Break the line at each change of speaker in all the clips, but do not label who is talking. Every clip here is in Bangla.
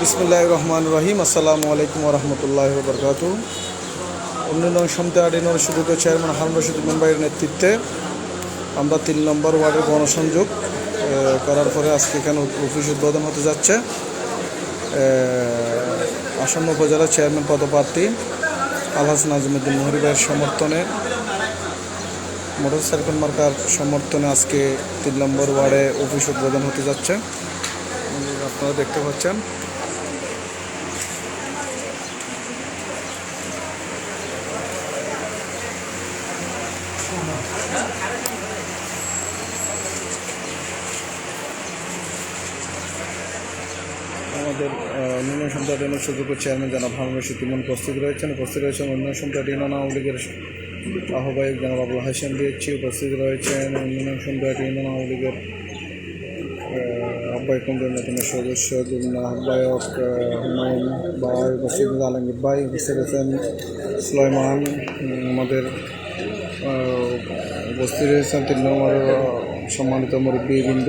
বিসমুল্লাহ রহমান রহিম আসসালামু আলাইকুম রহমতুল্লাহ বরকাত উন্নয়ন সমিতি আডিনোর সুযোগ্য চেয়ারম্যান হারুন রশিদ মুম্বাইয়ের নেতৃত্বে আমরা তিন নম্বর ওয়ার্ডের গণসংযোগ করার পরে আজকে এখানে অফিস উদ্বোধন হতে যাচ্ছে। আসন্ন উপজেলা চেয়ারম্যান পদপ্রার্থী আলহাস নাজিমুদ্দিন মোহরি ভাইয়ের সমর্থনে, মোটরসাইকেল মার্কার সমর্থনে আজকে তিন নম্বর ওয়ার্ডে অফিস উদ্বোধন হতে যাচ্ছে। আপনারা দেখতে পাচ্ছেন। আমাদের উন্নয়ন সমিতি ইউনিয়ন সুযোগ্য চেয়ারম্যান জনাব। হারুন রশিদ উপস্থিত রয়েছেন। উপস্থিত রয়েছেন উন্নয়ন সমিতি ইউনিয়ন আওয়ামী লীগের আহ্বায়ক জনাব আবুল হাসান দিয়েছি। উপস্থিত রয়েছেন উন্নয়ন সমিতি ইউনিয়ন আওয়ামী লীগের আহ, আহ্বায়ক নতুন সদস্য যুগ্ম আহ্বায়ক আহ, হুমায়ুন ভাই উপস্থিত আলমগীর ভাই উপস্থিত রয়েছেন সুলাইমান আমাদের উপস্থিত রয়েছেন তিন নম্বর আহ, সম্মানিত মুরব্বীবৃন্দ।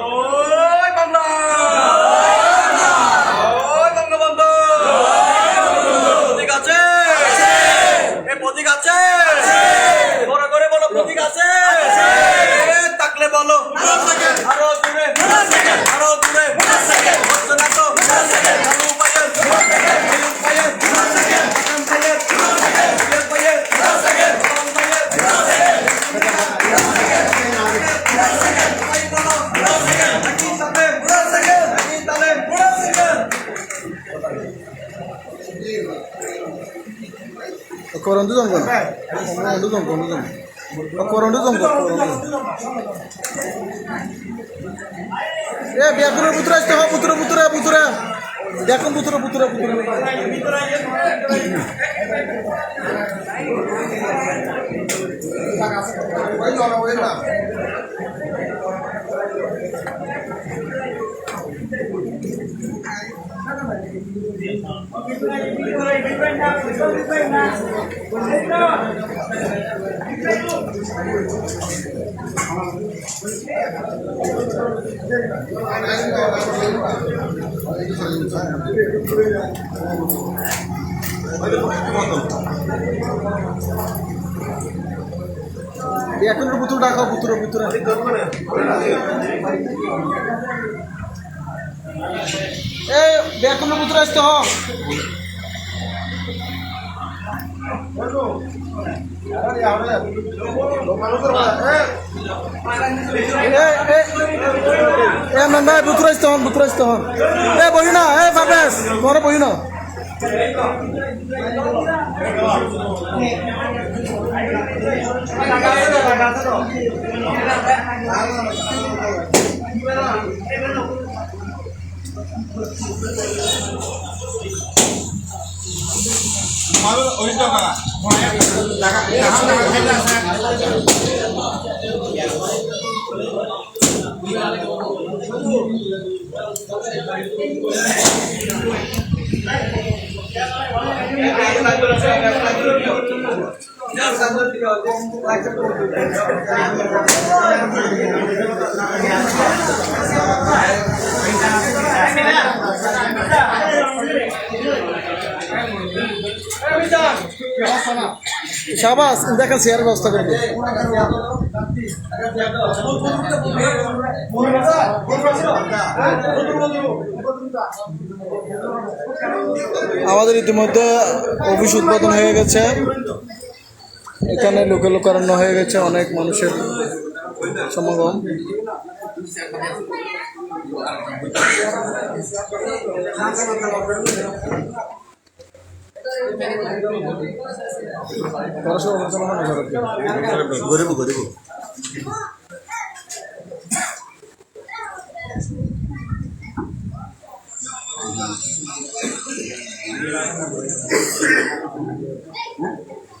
করন্তু জঙ্গল করন্তু জঙ্গল করন্তু জঙ্গল এ বেগুন পুত্র আসতে হ পুত্র পুত্র পুত্র দেখুন পুত্র পুত্র পুত্র এখন পুত্র ডাকা পুত্র পুত্র এ বেকুন পুত্র আসতে হ। এ নন্দা পুত্র আসতে হন পুত্র আসতে হন এ, বহি না টাকা শাবাস দেখেন শেয়ার ব্যবস্থা করবে আমাদের ইতিমধ্যে অফিস উদ্বোধন হয়ে গেছে। এখানে লোকে লোকারণ্য হয়ে গেছে অনেক মানুষের সমাগম। হয় না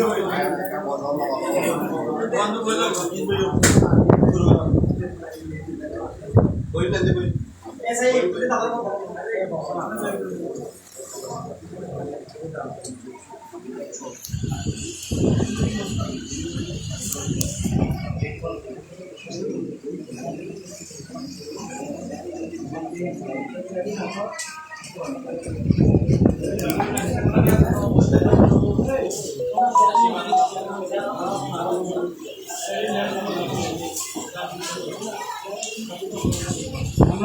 গরিব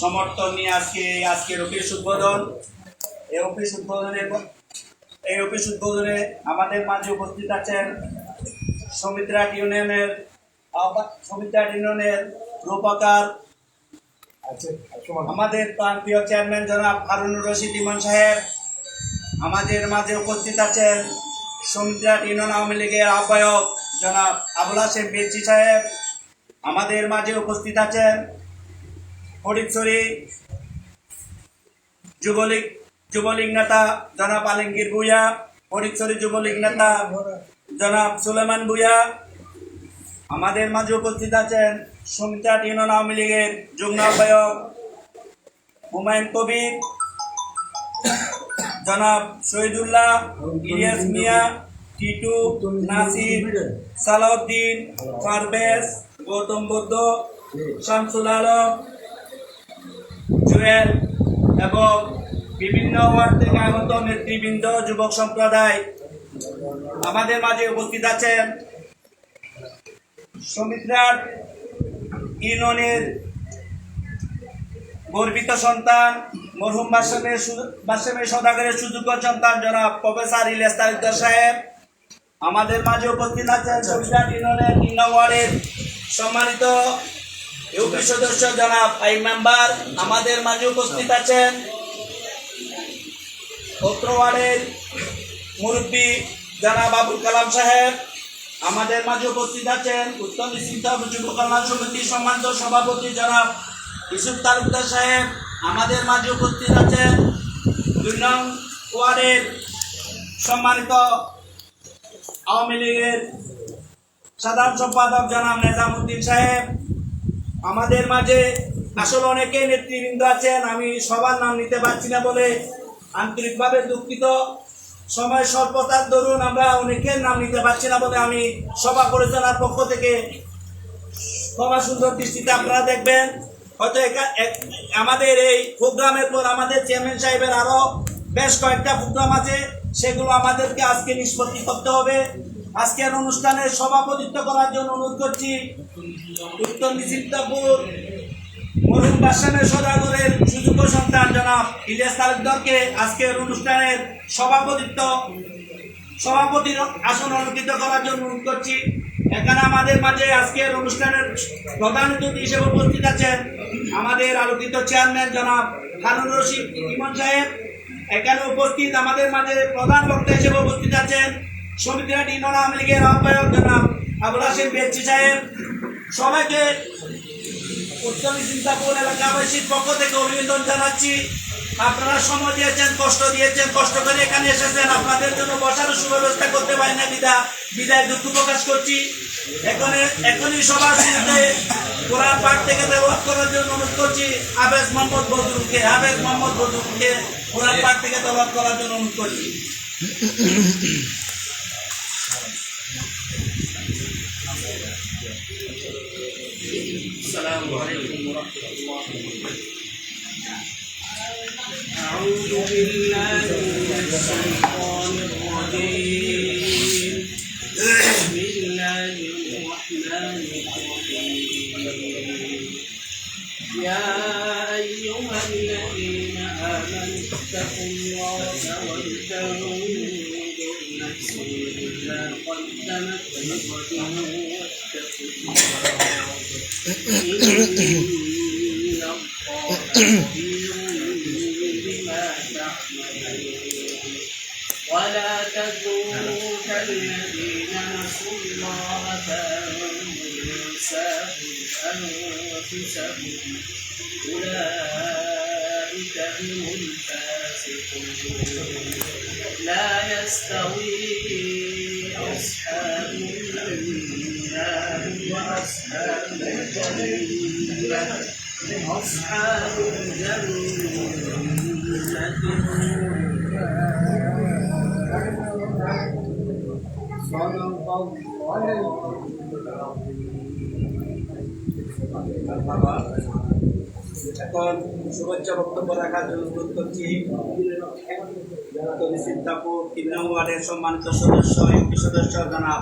সমর্থন নিয়ে আজকে, আজকের অফিস উদ্বোধন। এই অফিস উদ্বোধনে, এই অফিস উদ্বোধনে আমাদের মাঝে উপস্থিত আছেন সমিত্রাট ইউনিয়নের সমিত্রাট ইউনিয়নের রূপকার, আমাদের প্রান্তীয় চেয়ারম্যান জনাব হারুনুর রশিদ ইমান সাহেব, আমাদের মাঝে উপস্থিত আছেন সমিত্রাট ইউনিয়ন আওয়ামী লীগের আহ্বায়ক জনাব আবুল হাসেম বেচি সাহেব, আমাদের মাঝে উপস্থিত আছেন ফটিকছড়ি যুবলীগ যুবলীগ নেতা জনাব আলমগীর ভুইয়া ফটিকছড়ি যুবলীগ নেতা জনাব সুলেমান ভুইয়া আমাদের মাঝে উপস্থিত আছেন সমিতাট ইউনিয়ন আওয়ামী লীগের যুগ্ম আহ্বায়ক হুমায়ুন কবির, জনাব শহীদুল্লাহ, ইলিয়াস মিয়া, টিটু, নাসির, সালাউদ্দিন পারভেজ গৌতম বুদ্ধ, শামসুল আলম জুয়েল এবং বিভিন্ন ওয়ার্ড থেকে আগত নেতৃবৃন্দ, যুবক সম্প্রদায় আমাদের মাঝে উপস্থিত আছেন। সমিত্রার ইউনিয়নের গর্বিত সন্তান, মরহুম বাসমের বাসমের সদাগরের সুযোগ্য সন্তান জনাব প্রফেসর ইলিয়াস তালুকদার সাহেব। আমাদের মাঝে উপস্থিত আছেন সমিত্রার ইউনিয়নের তিন নং ওয়ার্ডের সম্মানিত ইউপি সদস্য জনাব আই মেম্বার, আমাদের মাঝে উপস্থিত আছেন অত্র ওয়ার্ডের মুরব্বী জনাব আবুল কালাম সাহেব, আমাদের মাঝে উপস্থিত আছেন উত্তম নিশ্চিন্ত যুব কল্যাণ সমিতির সম্মানিত সভাপতি জনাব ইসুফ তালুকদার সাহেব, আমাদের মাঝে উপস্থিত আছেন দুই নং ওয়ার্ডের সম্মানিত আওয়ামী লীগের সাধারণ সম্পাদক জনাব নেজামুদ্দিন সাহেব আমাদের মাঝে আসলে অনেকে নেতৃবৃন্দ আছেন, আমি সবার নাম নিতে পারছি না বলে আন্তরিকভাবে দুঃখিত। সময় স্বল্পতার দরুন আমরা অনেকের নাম নিতে পারছি না বলে আমি সভা পরিচালনার পক্ষ থেকে। ক্ষমা সুন্দর দৃষ্টিতে আপনারা দেখবেন, হয়তো আমাদের এই প্রোগ্রামের পর আমাদের চেয়ারম্যান সাহেবের আরও বেশ কয়েকটা প্রোগ্রাম আছে, সেগুলো আমাদেরকে আজকে নিষ্পত্তি করতে হবে। আজকের অনুষ্ঠানে সভাপতিত্ব করার জন্য অনুরোধ করছি নিশ্চিন্তপুর মরুম বাসানের সদাগরের সুযোগ্য সন্তান জনাব ইলিয়াস তালুকদারকে আজকের অনুষ্ঠানের সভাপতিত্ব, সভাপতির আসন অলঙ্কৃত করার জন্য অনুরোধ করছি। এখানে আমাদের মাঝে আজকের অনুষ্ঠানের প্রধান অতিথি হিসেবে উপস্থিত আছেন আমাদের আলোকিত চেয়ারম্যান জনাব হারুন রশিদ ইমন সাহেব। এখানে উপস্থিত আমাদের মাঝে প্রধান বক্তা হিসেবে উপস্থিত আছেন সমিতিরাট ইউনিয়ন আওয়ামী লীগের আহ্বায়ক জনাব আবুল হাসিম বেচি সাহেব। সবাইকে উত্তর চিন্তাপুর এলাকাবাসীর পক্ষ থেকে অভিনন্দন জানাচ্ছি। আপনারা সময় দিয়েছেন, কষ্ট দিয়েছেন, কষ্ট করে এখানে এসেছেন। আপনাদের জন্য বসার সুব্যবস্থা করতে পারি না, বিদা বিদায় দুঃখ প্রকাশ করছি। এখানে এখনই সবার শুরুতে কোরআন পাঠ থেকে ব্যবহার করার জন্য অনুরোধ করছি। আবেজ মোহাম্মদ বদরুলকে আবেজ মোহাম্মদ বদরুলকে কোরআন পাঠ থেকে ব্যবহার করার জন্য অনুরোধ করছি।
السلام عليكم ورحمة الله وبركاته.
أعوذ بالله من الشيطان الرجيم. بسم الله الرحمن الرحيم. يا أيها الذين آمنوا اتقوا الله ولتنظر نفس ما قدمت لغد ولا تكونوا كالذين نسوا الله فأنساهم أنفسهم. أولئك هم الفاسقون. لا يستوي أصحاب النار. وأصحاب الجنة أصحاب الجنة صدق الله
এখন শুভেচ্ছা বক্তব্য রাখার জন্য অনুরোধ করছি সিদ্ধাপুর তিন নম্বর ওয়ার্ডের সম্মানিত সদস্য এমপি সদস্য জনাব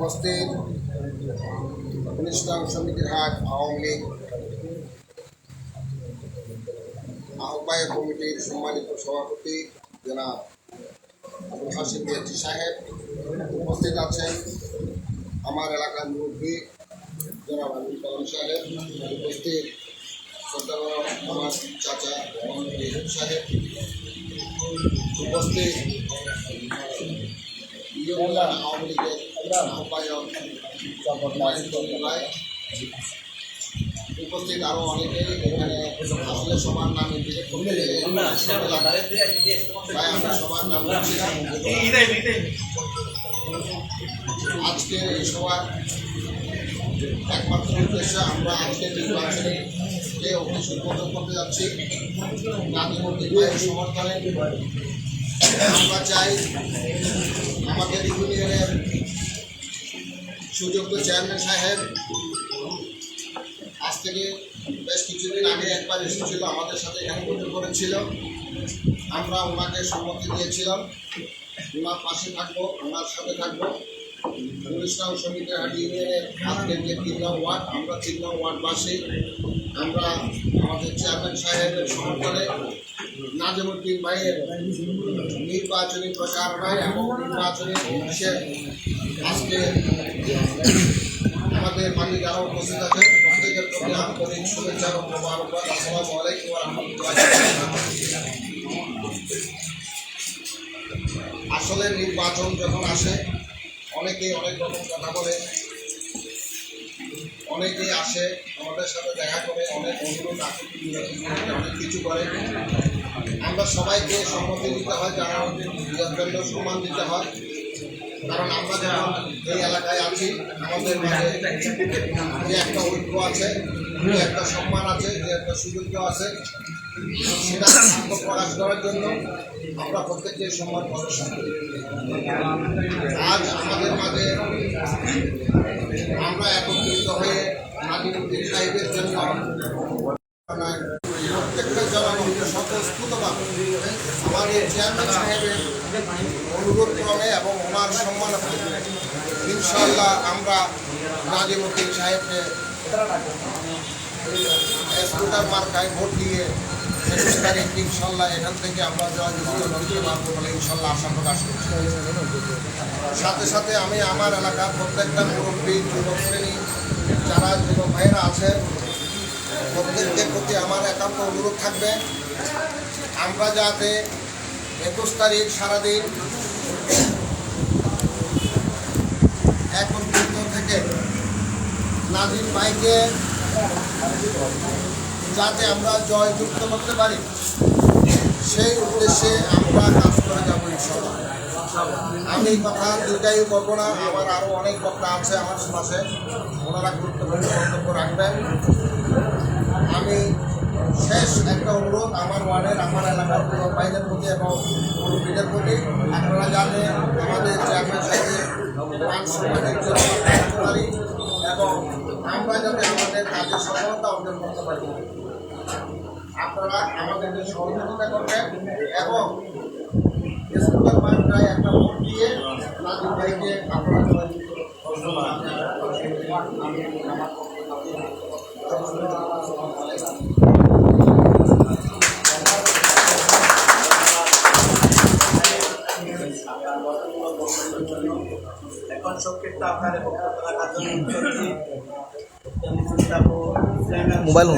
উপস্থিত উনিশ নং সমিতির হাট আওয়ামী লীগ আহ্বায়ক কমিটির সম্মানিত সভাপতি জনাব আবুল হাসিম বিয়াজি সাহেব উপস্থিত আছেন আমার এলাকার মুরব্বী জনাব আবুল কালাম সাহেব উপস্থিত শ্রদ্ধার আমার চাচা মোহাম্মদ ইউসুফ সাহেব উপস্থিত ইউনিয়ন আওয়ামী লীগের আহ্বায়ক মালিক রায় উপস্থিত আরও অনেকেই এখানে আসলে সবার নাম তাই আমরা সবার নাম। আজকের এই সভার একমাত্র উদ্দেশ্য আমরা আজকের নির্বাচনে যে অগ্নি উদ্বোধন করতে যাচ্ছি নাদিমুদ্দিন ভাইয়ের সমর্থনে আমরা চাই আমাদের ইউনিয়নের সুযোগ্য চেয়ারম্যান সাহেব, আজ থেকে বেশ কিছুদিন আগে একবার এসেছিল আমাদের সাথে এখানে বৈঠক করেছিল। আমরা ওনাকে সম্মতি দিয়েছিলাম। ওনার পাশে থাকব, ওনার সাথে থাকব। অনুষ্ঠান সমিতির হাট ইউনিয়নের আজকের যে তিন নং ওয়ার্ড, আমরা তিন নং ওয়ার্ডবাসী। আমরা আমাদের চেয়ারম্যান সাহেবের সমর্থনে নাজিমুদ্দিন ভাইয়ের নির্বাচনী প্রচারণা এবং নির্বাচনী আজকে আমাদের মাঝে যারা উপস্থিত আছেন। প্রত্যেকের প্রতি আন্তরিক শুভেচ্ছা এবং মোবারকবাদ আসসালামু আলাইকুম আসলে নির্বাচন যখন আসে, অনেকেই অনেক রকম কথা বলে। অনেকেই আসে, আমাদের সাথে দেখা করে, অনেক অনুরোধ অনেক কিছু করে। আমরা সবাইকে সম্মতি দিতে হয়, যারা নিজের জন্য সম্মান দিতে হয়। কারণ আমরা যখন এই এলাকায় আছি, আমাদের মাঝে যে একটা ঐক্য আছে, যে একটা সম্মান আছে, যে একটা সুযোগ আছে, সেটা প্রকাশ করার জন্য আমরা প্রত্যেককে সম্মান প্রদর্শন করি। আজ আমাদের মাঝে আমরা একত্রিত হয়ে নাদিমুদ্দিন সাহেবের জন্য প্রত্যেকটা জনগণকে স্বতঃস্ফূর্তভাবে আমাদের চেয়ারম্যান সাহেবের ওনার সম্মানার্থে ইনশাল্লাহ আমরা নাজিমুদ্দিন সাহেবকে স্কুটার মার্কায় ভোট দিয়ে একুশ তারিখ ইনশাল্লাহ এখান থেকে আমরা জয়যুক্ত করতে পারব বলে ইনশাল্লাহ আশা প্রকাশ করছি। সাথে সাথে আমি আমার এলাকার প্রত্যেকটা মুরব্বী, যুবক শ্রেণি, যারা যুবক ভাইয়েরা আছেন প্রত্যেকদের প্রতি আমার একান্ত অনুরোধ থাকবে, আমরা যাতে একুশ তারিখ সারাদিন একত্রিত থেকে নাজির ভাইকে যাতে আমরা জয়যুক্ত করতে পারি, সেই উদ্দেশ্যে আমরা কাজ করে যাব আমি কথা দুটাই করব না, আমার আরও অনেক বক্তা আছে আমার পাশে ওনারা গুরুত্বপূর্ণ বক্তব্য রাখবেন। আমি শেষ একটা অনুরোধ, আমার ওয়ার্ডের, আমার এলাকার ভাইদের প্রতি এবং মুরব্বীদের প্রতি। আপনারা জানেন, আমাদের চেয়ারম্যান সাহেবের কাজ এবং আমরা যাতে আমাদের কাজের সফলতা অর্জন করতে পারি আপনারা আমাদেরকে সহযোগিতা করবেন এবং একটা ভোট দিয়ে নাজির ভাইকে আপনারা জয়যুক্ত
এখন সংক্ষিপ্ত আপনার বক্তব্য রাখার জন্য মোবাইল